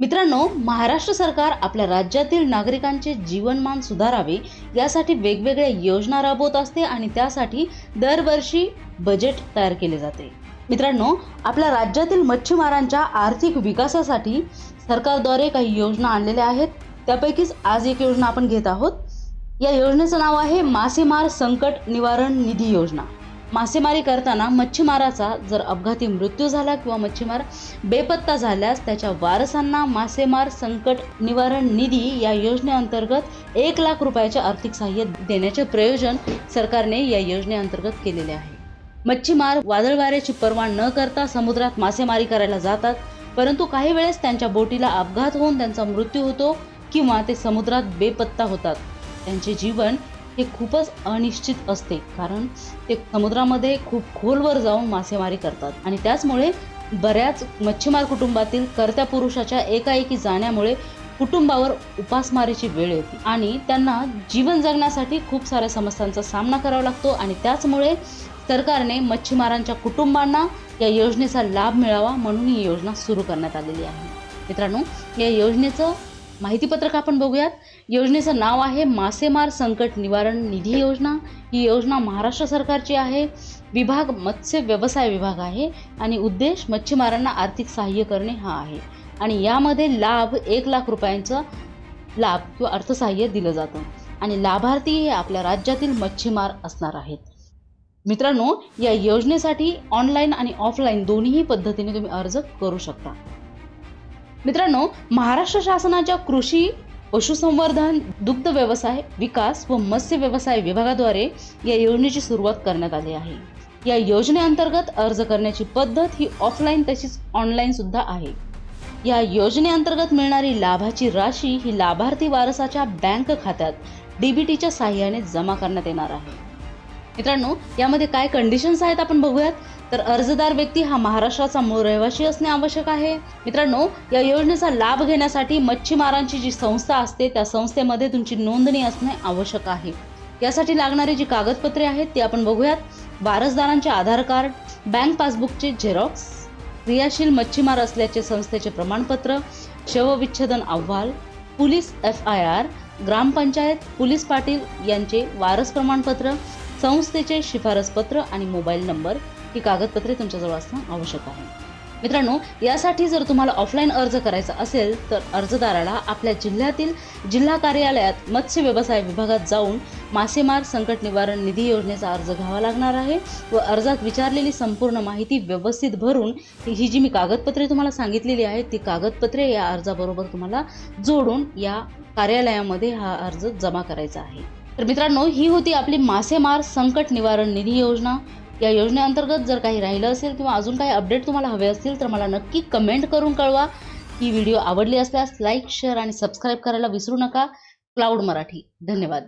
मित्रांनो महाराष्ट्र सरकार आपल्या राज्यातील नागरिकांचे जीवनमान सुधारावे यासाठी वेगवेगळ्या योजना राबवत असते आणि त्यासाठी दरवर्षी बजेट तयार केले जाते. मित्रांनो आपल्या राज्यातील मच्छीमारांच्या आर्थिक विकासासाठी सरकारद्वारे काही योजना आणलेल्या आहेत. त्यापैकीच आज एक योजना आपण घेत आहोत. या योजनेचं नाव आहे मासेमार संकट निवारण निधी योजना. मासेमारी करताना मच्छीमाराचा जर अपघाती मृत्यू झाला किंवा मच्छीमार बेपत्ता झाल्यास त्याच्या वारसांना मासेमार संकट निवारण निधी या योजनेअंतर्गत एक लाख रुपयाचे आर्थिक सहाय्य देण्याचे प्रयोजन सरकारने या योजनेअंतर्गत केलेले आहे. मच्छीमार वादळ वाऱ्याची पर्वा न करता समुद्रात मासेमारी करायला जातात परंतु काही वेळेस त्यांच्या बोटीला अपघात होऊन त्यांचा मृत्यू होतो किंवा ते समुद्रात बेपत्ता होतात. त्यांचे जीवन हे खूपच अनिश्चित असते. कारण ते समुद्रामध्ये खूप खोलवर जाऊन मासेमारी करतात. आणि त्याचमुळे बऱ्याच मच्छीमार कुटुंबातील कर्त्या पुरुषाच्या एकाएकी जाण्यामुळे कुटुंबावर उपासमारीची वेळ येते. आणि त्यांना जीवन जगण्यासाठी खूप साऱ्या समस्यांचा सामना करावा लागतो. आणि त्याचमुळे सरकारने मच्छीमारांच्या कुटुंबांना या योजनेचा लाभ मिळावा म्हणून ही योजना सुरू करण्यात आलेली आहे. मित्रांनो या योजनेचं माहितीपत्रक आपण बघूयात. योजनेचं नाव आहे मासेमार संकट निवारण निधी योजना. ही योजना महाराष्ट्र सरकारची आहे. विभाग मत्स्य व्यवसाय विभाग आहे आणि उद्देश मच्छीमारांना आर्थिक सहाय्य करणे हा आहे. आणि यामध्ये लाभ एक लाख रुपयांचा लाभ किंवा अर्थसहाय्य दिलं जातं. आणि लाभार्थी हे आपल्या राज्यातील मच्छीमार असणार आहेत. मित्रांनो या योजनेसाठी ऑनलाईन आणि ऑफलाईन दोन्हीही पद्धतीने तुम्ही अर्ज करू शकता. मित्रांनो महाराष्ट्र शासनाच्या कृषी पशुसंवर्धन दुग्ध व्यवसाय विकास व मत्स्य व्यवसाय विभागाद्वारे या योजनेची सुरुवात करण्यात आली आहे. या योजनेअंतर्गत अर्ज करण्याची पद्धत ही ऑफलाईन तशीच ऑनलाईन सुद्धा आहे. या योजनेअंतर्गत मिळणारी लाभाची राशी ही लाभार्थी वारसाच्या बँक खात्यात डीबीटीच्या साह्याने जमा करण्यात येणार आहे. मित्रांनो यामध्ये काय कंडिशन्स आहेत आपण बघूयात. तर अर्जदार व्यक्ती हा महाराष्ट्राचा मूळ रहिवासी असणे आवश्यक आहे. मित्रांनो या योजनेचा लाभ घेण्यासाठी मच्छीमारांची जी संस्था असते त्या संस्थेमध्ये तुमची नोंदणी असणे आवश्यक आहे. यासाठी लागणारी जी कागदपत्रे आहेत ती आपण बघूयात. वारसदारांचे आधार कार्ड बँक पासबुकचे झेरॉक्स क्रियाशील मच्छीमार असल्याचे संस्थेचे प्रमाणपत्र शवविच्छेदन अहवाल police F I R gram panchayat police Patil यांचे वारस प्रमाणपत्र संस्थेचे शिफारसपत्र आणि मोबाईल नंबर ही कागदपत्रे तुमच्याजवळ असणं आवश्यक आहे. मित्रांनो यासाठी जर तुम्हाला ऑफलाईन अर्ज करायचा असेल तर अर्जदाराला आपल्या जिल्ह्यातील जिल्हा कार्यालयात मत्स्य व्यवसाय विभागात जाऊन मासेमार संकट निवारण निधी योजनेचा अर्ज घ्यावा लागणार आहे व अर्जात विचारलेली संपूर्ण माहिती व्यवस्थित भरून ही जी मी कागदपत्रे तुम्हाला सांगितलेली आहेत ती कागदपत्रे या अर्जाबरोबर तुम्हाला जोडून या कार्यालयामध्ये हा अर्ज जमा करायचा आहे. तर मित्रांनो ही होती आपली मासेमार संकट निवारण निधी योजना. या योजनेअंतर्गत जर काही राहिलं असेल किंवा अजून काही अपडेट तुम्हाला हवे असतील तर मला नक्की कमेंट करून कळवा. ही व्हिडिओ आवडली असल्यास लाईक शेअर आणि सबस्क्राईब करायला विसरू नका. क्लाउड मराठी. धन्यवाद.